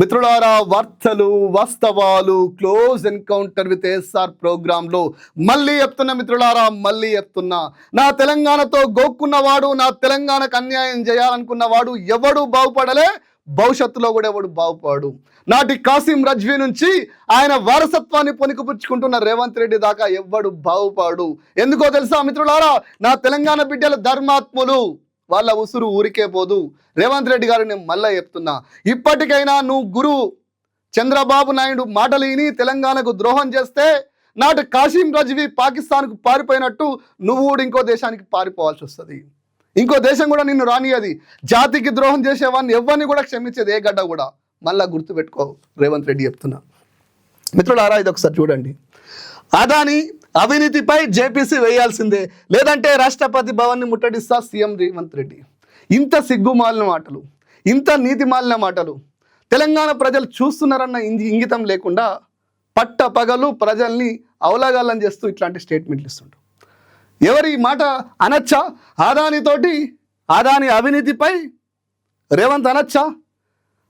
మిత్రులారా వార్తలు వాస్తవాలు క్లోజ్ ఎన్కౌంటర్ విత్ ఎస్ఆర్ ప్రోగ్రాంలో మళ్ళీ చెప్తున్నా మిత్రులారా మళ్ళీ చెప్తున్నా. నా తెలంగాణతో గోక్కున్నవాడు నా తెలంగాణకు అన్యాయం చేయాలనుకున్నవాడు ఎవడు బాగుపడలే? భవిష్యత్తులో కూడా ఎవడు బాగుపాడు. నాటి కాసిం రజ్వీ నుంచి ఆయన వారసత్వాన్ని పొనికిపుచ్చుకుంటున్న రేవంత్ రెడ్డి దాకా ఎవడు బాగుపాడు. ఎందుకో తెలుసా మిత్రులారా నా తెలంగాణ బిడ్డల ధర్మాత్ములు. వాళ్ళ ఉసురు ఊరికే పోదు. రేవంత్ రెడ్డి గారు నేను మళ్ళీ చెప్తున్నా. ఇప్పటికైనా నువ్వు గురువు చంద్రబాబు నాయుడు మాటలు విని తెలంగాణకు ద్రోహం చేస్తే నాటి కాశీం రజవి పాకిస్తాన్కు పారిపోయినట్టు నువ్వు కూడా ఇంకో దేశానికి పారిపోవాల్సి వస్తుంది. ఇంకో దేశం కూడా నిన్ను రానియది జాతికి ద్రోహం చేసేవాడిని ఎవరిని కూడా క్షమించేది ఏ గడ్డ కూడా. మళ్ళా గుర్తుపెట్టుకో రేవంత్ రెడ్డి చెప్తున్నా. మిత్రులారా ఇది ఒకసారి చూడండి. అదాని అవినీతిపై జేపీసీ వేయాల్సిందే. లేదంటే రాష్ట్రపతి భవన్ని ముట్టడిస్తా సీఎం రేవంత్ రెడ్డి. ఇంత సిగ్గుమాలిన మాటలు ఇంత నీతిమాలిన మాటలు. తెలంగాణ ప్రజలు చూస్తున్నారన్న ఇంగి- ఇంగితం లేకుండా పట్ట పగలు ప్రజల్ని అవలాగాలని చేస్తూ ఇట్లాంటి స్టేట్మెంట్లు ఇస్తుంటారు ఎవరి ఈ మాట అనొచ్చా? ఆదానితోటి ఆదాని అవినీతిపై రేవంత్ అనొచ్చా?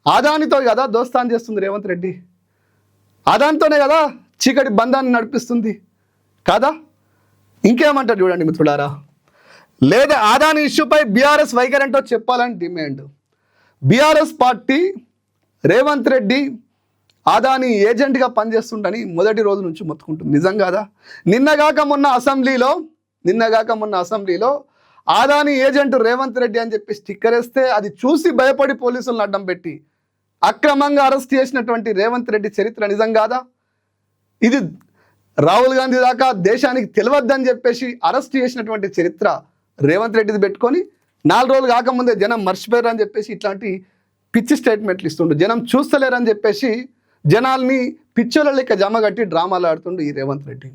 ఆదానితో కదా దోస్తాన్ చేస్తుంది రేవంత్ రెడ్డి. అదాంతోనే కదా చీకటి బంధాన్ని నడిపిస్తుంది. కాదా? ఇంకేమంటారు చూడండి మిత్రులారా. లేదా ఆదాని ఇష్యూపై బీఆర్ఎస్ వైఖరి ఏంటో చెప్పాలని demand. BRS party Revanth Reddy Adani ఏజెంట్గా పనిచేస్తుండని మొదటి రోజు నుంచి మొత్తుకుంటుంది. నిజం కాదా? నిన్నగాక మొన్న అసెంబ్లీలో నిన్నగాక మొన్న అసెంబ్లీలో ఆదాని ఏజెంట్ రేవంత్ రెడ్డి అని చెప్పి స్టిక్కర్ వేస్తే అది చూసి భయపడి పోలీసులను అడ్డం పెట్టి అక్రమంగా అరెస్ట్ చేసినటువంటి రేవంత్ రెడ్డి చరిత్ర నిజం కాదా? ఇది రాహుల్ గాంధీ దాకా దేశానికి తెలియద్దని చెప్పేసి అరెస్ట్ చేసినటువంటి చరిత్ర రేవంత్ రెడ్డిది పెట్టుకొని నాలుగు రోజులు కాకముందే జనం మర్చిపోయారు అని చెప్పేసి ఇట్లాంటి పిచ్చి స్టేట్మెంట్లు ఇస్తుండు జనం చూస్తలేరని చెప్పేసి జనాల్ని పిచ్చోళ్ళ లెక్క జమ కట్టి డ్రామాలు ఆడుతుండు ఈ రేవంత్ రెడ్డి.